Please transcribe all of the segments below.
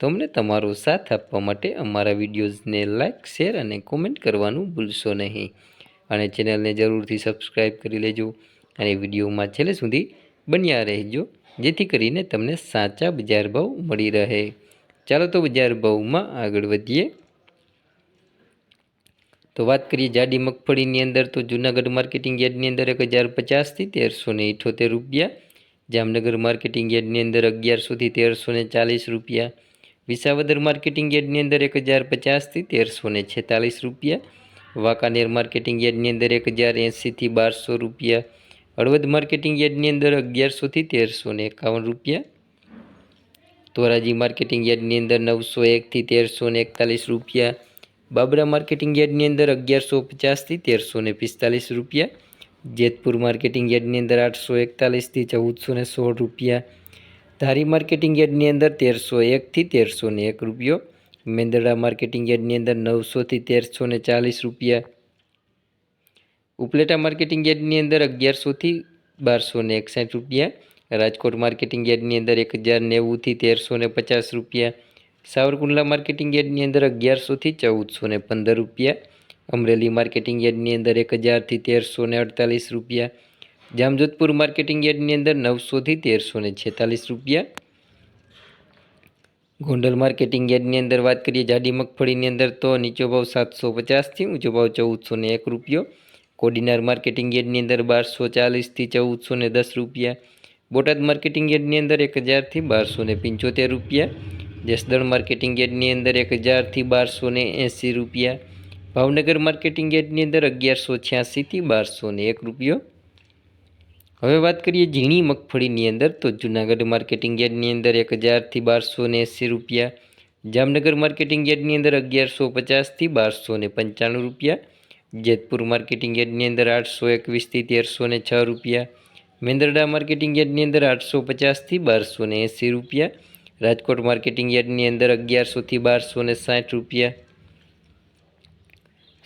તો અમને તમારો સાથ આપવા માટે અમારા વિડીયોઝને લાઇક શેર અને કોમેન્ટ કરવાનું ભૂલશો નહીં. અને ચેનલને જરૂરથી સબસ્ક્રાઈબ કરી લેજો અને વિડીયોમાં છેલ્લે સુધી બન્યા રહેજો, જેથી કરીને તમને સાચા બજાર ભાવ મળી રહે. ચાલો તો બજાર ભાવમાં આગળ વધીએ. તો વાત કરીએ જાડી મગફળીની અંદર, તો જૂનાગઢ માર્કેટિંગ યાર્ડની અંદર એક હજાર પચાસથી તેરસો ને ઇઠોતેર રૂપિયા, જામનગર માર્કેટિંગ યાર્ડની અંદર અગિયારસોથી તેરસો ને ચાલીસ રૂપિયા વિસાવદર માર્કેટિંગ યાર્ડની અંદર એક હજાર પચાસથી તેરસો ને છેતાલીસ રૂપિયા. વાંકાનેર માર્કેટિંગ યાર્ડની અંદર એક હજાર એંસીથી બારસો રૂપિયા. હળવદ માર્કેટિંગ યાર્ડની અંદર અગિયારસોથી તેરસો ને એકાવન રૂપિયા. ધોરાજી માર્કેટિંગ યાર્ડની અંદર નવસો એકથી તેરસો ને એકતાલીસ રૂપિયા. બાબરા માર્કેટિંગ યાર્ડની અંદર અગિયારસો પચાસથી તેરસો ને પિસ્તાલીસ રૂપિયા. જેતપુર માર્કેટિંગ યાર્ડની અંદર આઠસો એકતાલીસથી ચૌદસો ને સોળ રૂપિયા. ધારી માર્કેટિંગ યાર્ડની અંદર તેરસો એકથી તેરસો ને એક રૂપિયો મેંદરડા માર્કેટિંગ યાર્ડની અંદર નવસોથી તેરસો ને ચાલીસ રૂપિયા, ઉપલેટા માર્કેટિંગ યાર્ડની અંદર અગિયારસોથી બારસો ને એકસાઠ રૂપિયા, રાજકોટ માર્કેટિંગ યાર્ડની અંદર એક હજાર નેવુંથી તેરસો ને પચાસ રૂપિયા, સાવરકુંડલા માર્કેટિંગ યાર્ડની અંદર અગિયારસોથી ચૌદસો ને પંદર રૂપિયા, અમરેલી માર્કેટિંગ યાર્ડની અંદર એક હજારથી તેરસો ને અડતાલીસ રૂપિયા જામજોધપુર માર્કેટિંગ યાર્ડની અંદર નવસોથી તેરસો ને છેતાલીસ રૂપિયા. ગોંડલ માર્કેટિંગ યાર્ડની અંદર વાત કરીએ જાડી મગફળીની અંદર તો નીચો ભાવ સાતસો પચાસથી ઊંચો ભાવ ચૌદસો ને એક રૂપિયો. કોડીનાર માર્કેટિંગ યાર્ડની અંદર બારસો ચાલીસથી ચૌદસો ને દસ રૂપિયા. બોટાદ માર્કેટિંગ યાર્ડની અંદર એક હજારથી બારસો ને પંચોતેર રૂપિયા. જસદણ માર્કેટિંગ યાર્ડની અંદર એક હજારથી બારસો ને એંસી રૂપિયા. ભાવનગર માર્કેટિંગ યાર્ડની અંદર અગિયારસો છ્યાસીથી બારસો ને એક રૂપિયો. હવે વાત કરીએ ઝીણી મગફળીની અંદર, તો જુનાગઢ માર્કેટિંગ યાર્ડની અંદર એક હજારથી બારસો ને એંસી રૂપિયા, જામનગર માર્કેટિંગ યાર્ડની અંદર અગિયારસો પચાસથી બારસો ને પંચાણું રૂપિયા, જેતપુર માર્કેટિંગ યાર્ડની અંદર આઠસો એકવીસથી તેરસો ને છ રૂપિયા, મેંદરડા માર્કેટિંગ યાર્ડની અંદર આઠસો પચાસથી બારસો ને એંસી રૂપિયા, રાજકોટ માર્કેટિંગ યાર્ડની અંદર અગિયારસોથી બારસો ને સાઠ રૂપિયા,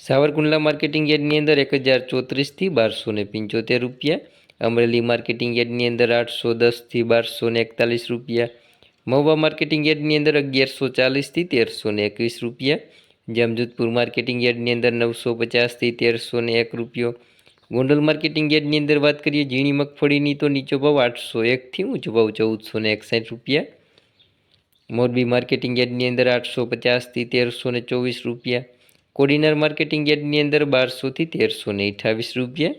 સાવરકુંડલા માર્કેટિંગ યાર્ડની અંદર એક હજાર ચોત્રીસથી બારસો ને પંચોતેર રૂપિયા અમરેલી માર્કેટિંગ યાર્ડની અંદર આઠસો દસથી બારસો ને એકતાલીસ રૂપિયા. મહુવા માર્કેટિંગ યાર્ડની અંદર અગિયારસો ચાલીસથી તેરસો ને એકવીસ રૂપિયા. જામજોધપુર માર્કેટિંગ યાર્ડની અંદર નવસો પચાસથી તેરસો ને એક રૂપિયો. ગોંડલ માર્કેટિંગ યાર્ડની અંદર વાત કરીએ, ઝીણી મગફળીની તો નીચો ભાવ આઠસો એકથી ઊંચો ભાવ ચૌદસો ને એકસાઠ રૂપિયા. મોરબી માર્કેટિંગ યાર્ડની અંદર આઠસો પચાસથી તેરસો ને ચોવીસ રૂપિયા. કોડીનાર માર્કેટિંગ યાર્ડની અંદર બારસોથી તેરસો ને અઠાવીસ રૂપિયા.